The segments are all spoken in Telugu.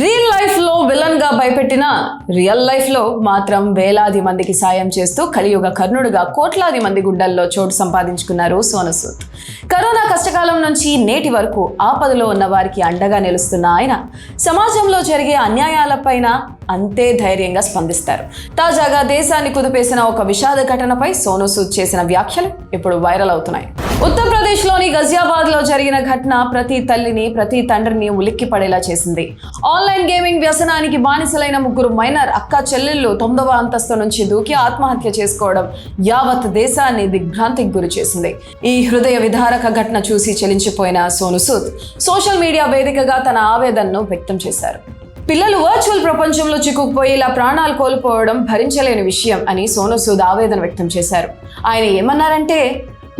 రియల్ లైఫ్లో విలన్గా భయపెట్టిన రియల్ లైఫ్లో మాత్రం వేలాది మందికి సాయం చేస్తూ కలియుగ కర్ణుడుగా కోట్లాది మంది గుండెల్లో చోటు సంపాదించుకున్నారు సోనసూద్. కరోనా కష్టకాలం నుంచి నేటి వరకు ఆపదలో ఉన్న వారికి అండగా నిలుస్తున్న ఆయన సమాజంలో జరిగే అన్యాయాలపైన అంతే ధైర్యంగా స్పందిస్తారు. తాజాగా దేశాన్ని కుదిపేసిన ఒక విషాద ఘటనపై సోనసూద్ చేసిన వ్యాఖ్యలు ఇప్పుడు వైరల్ అవుతున్నాయి. ఉత్తరప్రదేశ్లోని గజియాబాద్లో జరిగిన ఘటన ప్రతి తల్లిని ప్రతి తండ్రిని ఉలిక్కి పడేలా చేసింది. ఆన్లైన్ గేమింగ్ వ్యసనానికి బానిసలైన ముగ్గురు మైనర్ అక్క చెల్లెళ్ళు తొమ్మిదవ అంతస్తు నుంచి దూకి ఆత్మహత్య చేసుకోవడం యావత్ దేశాన్ని దిగ్భ్రాంతికి గురి చేసింది. ఈ హృదయ విధారక ఘటన చూసి చెలించిపోయిన సోను సూద్ సోషల్ మీడియా వేదికగా తన ఆవేదనను వ్యక్తం చేశారు. పిల్లలు వర్చువల్ ప్రపంచంలో చిక్కుకుపోయి ఇలా ప్రాణాలు కోల్పోవడం భరించలేని విషయం అని సోను సూద్ ఆవేదన వ్యక్తం చేశారు. ఆయన ఏమన్నారంటే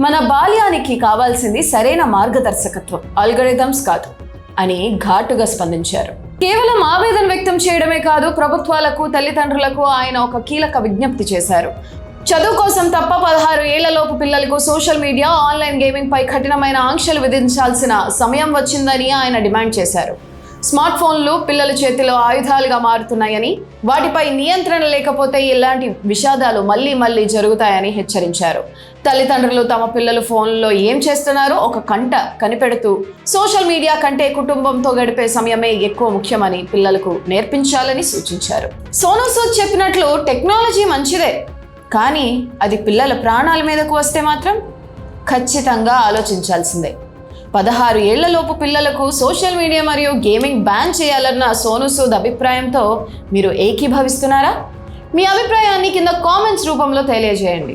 మన బాల్యానికి కావాల్సింది సరైన మార్గదర్శకత్వం. ఆల్గరిథమ్స్ కాదు అని ఘాటుగా స్పందించారు. కేవలం ఆవేదన వ్యక్తం చేయడమే కాదు ప్రభుత్వాలకు తల్లిదండ్రులకు ఆయన ఒక కీలక విజ్ఞప్తి చేశారు. చదువు కోసం తప్ప పదహారు ఏళ్ళలోపు పిల్లలకు సోషల్ మీడియా ఆన్లైన్ గేమింగ్ పై కఠినమైన ఆంక్షలు విధించాల్సిన సమయం వచ్చిందని ఆయన డిమాండ్ చేశారు. స్మార్ట్ ఫోన్లు పిల్లల చేతిలో ఆయుధాలుగా మారుతున్నాయని వాటిపై నియంత్రణ లేకపోతే ఇలాంటి విషాదాలు మళ్ళీ మళ్ళీ జరుగుతాయని హెచ్చరించారు. తల్లిదండ్రులు తమ పిల్లలు ఫోన్లో ఏం చేస్తున్నారో ఒక కంట కనిపెడుతూ సోషల్ మీడియా కంటే కుటుంబంతో గడిపే సమయమే ఎక్కువ ముఖ్యమని పిల్లలకు నేర్పించాలని సూచించారు. సోను సూద్ చెప్పినట్లు టెక్నాలజీ మంచిదే కానీ అది పిల్లల ప్రాణాల మీదకు వస్తే మాత్రం ఖచ్చితంగా ఆలోచించాల్సిందే. పదహారు ఏళ్ళలోపు పిల్లలకు సోషల్ మీడియా మరియు గేమింగ్ బ్యాన్ చేయాలన్న సోను సూద్ అభిప్రాయంతో మీరు ఏకీభవిస్తున్నారా? మీ అభిప్రాయాన్ని కింద కామెంట్స్ రూపంలో తెలియజేయండి.